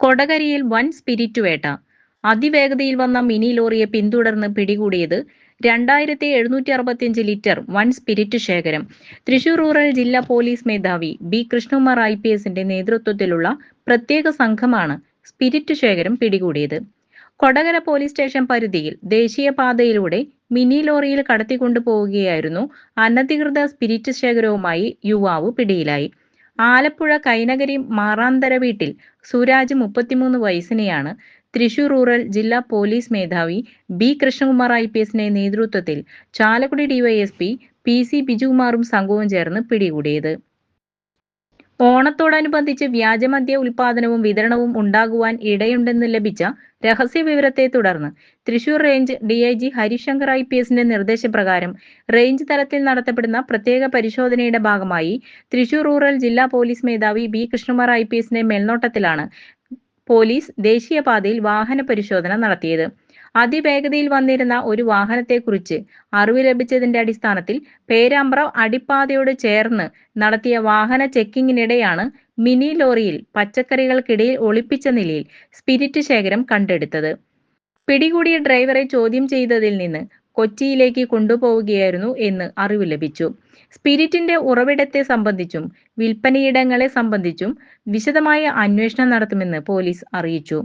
കൊടകരയിൽ വൻ സ്പിരിറ്റ് വേട്ട. അതിവേഗതയിൽ വന്ന മിനി ലോറിയെ പിന്തുടർന്ന് പിടികൂടിയത് രണ്ടായിരത്തി എഴുന്നൂറ്റി അറുപത്തിയഞ്ച് ലിറ്റർ വൺ സ്പിരിറ്റ് ശേഖരം. തൃശൂർ റൂറൽ ജില്ലാ പോലീസ് മേധാവി ബി കൃഷ്ണകുമാർ ഐ പി എസിന്റെ നേതൃത്വത്തിലുള്ള പ്രത്യേക സംഘമാണ് സ്പിരിറ്റ് ശേഖരം പിടികൂടിയത്. കൊടകര പോലീസ് സ്റ്റേഷൻ പരിധിയിൽ ദേശീയപാതയിലൂടെ മിനി ലോറിയിൽ കടത്തിക്കൊണ്ടുപോവുകയായിരുന്നു അനധികൃത സ്പിരിറ്റ് ശേഖരവുമായി യുവാവ് പിടിയിലായി. ആലപ്പുഴ കൈനഗരി മാറാന്തര വീട്ടിൽ സുരാജ് മുപ്പത്തിമൂന്ന് വയസ്സിനെയാണ് തൃശൂർ റൂറൽ ജില്ലാ പോലീസ് മേധാവി ബി കൃഷ്ണകുമാർ ഐ പി എസിന്റെ നേതൃത്വത്തിൽ ചാലക്കുടി ഡിവൈഎസ്പി പി സി ബിജുകുമാറും സംഘവും ചേർന്ന് പിടികൂടിയത്. ഓണത്തോടനുബന്ധിച്ച് വ്യാജമദ്യ ഉൽപാദനവും വിതരണവും ഉണ്ടാകുവാൻ ഇടയുണ്ടെന്ന് ലഭിച്ച രഹസ്യ വിവരത്തെ തുടർന്ന് Thrissur range D I G Harishankar I P എസിന്റെ നിർദ്ദേശപ്രകാരം റേഞ്ച് തലത്തിൽ നടത്തപ്പെടുന്ന പ്രത്യേക പരിശോധനയുടെ ഭാഗമായി തൃശൂർ റൂറൽ ജില്ലാ പോലീസ് മേധാവി ബി കൃഷ്ണകുമാർ ഐ പി എസിന്റെ മേൽനോട്ടത്തിലാണ് പോലീസ് ദേശീയപാതയിൽ വാഹന പരിശോധന നടത്തിയത്. അതിവേഗതയിൽ വന്നിരുന്ന ഒരു വാഹനത്തെക്കുറിച്ച് അറിവ് ലഭിച്ചതിന്റെ അടിസ്ഥാനത്തിൽ പേരാമ്പ്ര അടിപ്പാതയോട് ചേർന്ന് നടത്തിയ വാഹന ചെക്കിങ്ങിനിടെയാണ് മിനി ലോറിയിൽ പച്ചക്കറികൾക്കിടയിൽ ഒളിപ്പിച്ച നിലയിൽ സ്പിരിറ്റ് ശേഖരം കണ്ടെടുത്തത്. പിടികൂടിയ ഡ്രൈവറെ ചോദ്യം ചെയ്തതിൽ നിന്ന് കൊച്ചിയിലേക്ക് കൊണ്ടുപോവുകയായിരുന്നു എന്ന് അറിവ് ലഭിച്ചു. സ്പിരിറ്റിന്റെ ഉറവിടത്തെ സംബന്ധിച്ചും വിൽപ്പനയിടങ്ങളെ സംബന്ധിച്ചും വിശദമായ അന്വേഷണം നടത്തുമെന്ന് പോലീസ് അറിയിച്ചു.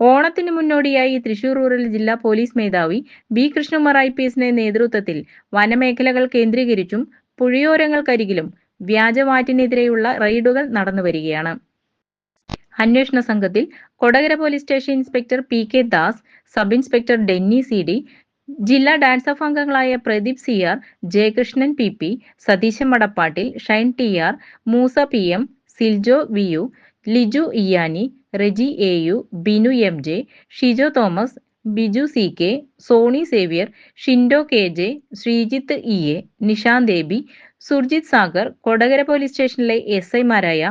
ഓണത്തിന് മുന്നോടിയായി തൃശൂർ റൂറൽ ജില്ലാ പോലീസ് മേധാവി ബി കൃഷ്ണകുമാർ ഐ. പി. എസിന്റെ നേതൃത്വത്തിൽ വനമേഖലകൾ കേന്ദ്രീകരിച്ചും പുഴയോരങ്ങൾക്കരികിലും വ്യാജവാറ്റിനെതിരെയുള്ള റെയ്ഡുകൾ നടന്നു വരികയാണ്. അന്വേഷണ സംഘത്തിൽ Kodakara police station inspector P. K. Das sub inspector Denny C. D ജില്ലാ ഡാൻസ് ഓഫ് അംഗങ്ങളായ Pradeep C R Jayakrishnan P P Satheesan Madappattil Shine T R Moosa P M Siljo V U Liju Iyani Reji A U Binu M J Shijo Thomas Biju C K Soni Xavier Shindo K J Sreejith E A Nishanth Debi Surjith Sagar Kodakara police സ്റ്റേഷനിലെ S ഐമാരായ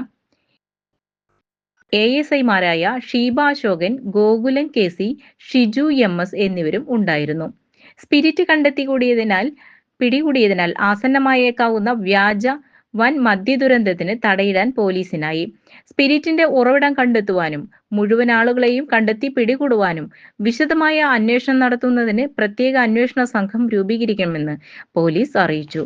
A S ഐമാരായ Sheeba Ashokan Gokulan K C Shiju M S എന്നിവരും ഉണ്ടായിരുന്നു. Spirit കണ്ടെത്തി കൂടിയതിനാൽ പിടികൂടിയതിനാൽ ആസന്നമായേക്കാവുന്ന വ്യാജ വൻ മദ്യ ദുരന്തത്തിന് തടയിടാൻ പോലീസിനായി. സ്പിരിറ്റിന്റെ ഉറവിടം കണ്ടെത്തുവാനും മുഴുവൻ ആളുകളെയും കണ്ടെത്തി പിടികൂടുവാനും വിശദമായ അന്വേഷണം നടത്തുന്നതിന് പ്രത്യേക അന്വേഷണ സംഘം രൂപീകരിക്കണമെന്ന് പോലീസ് അറിയിച്ചു.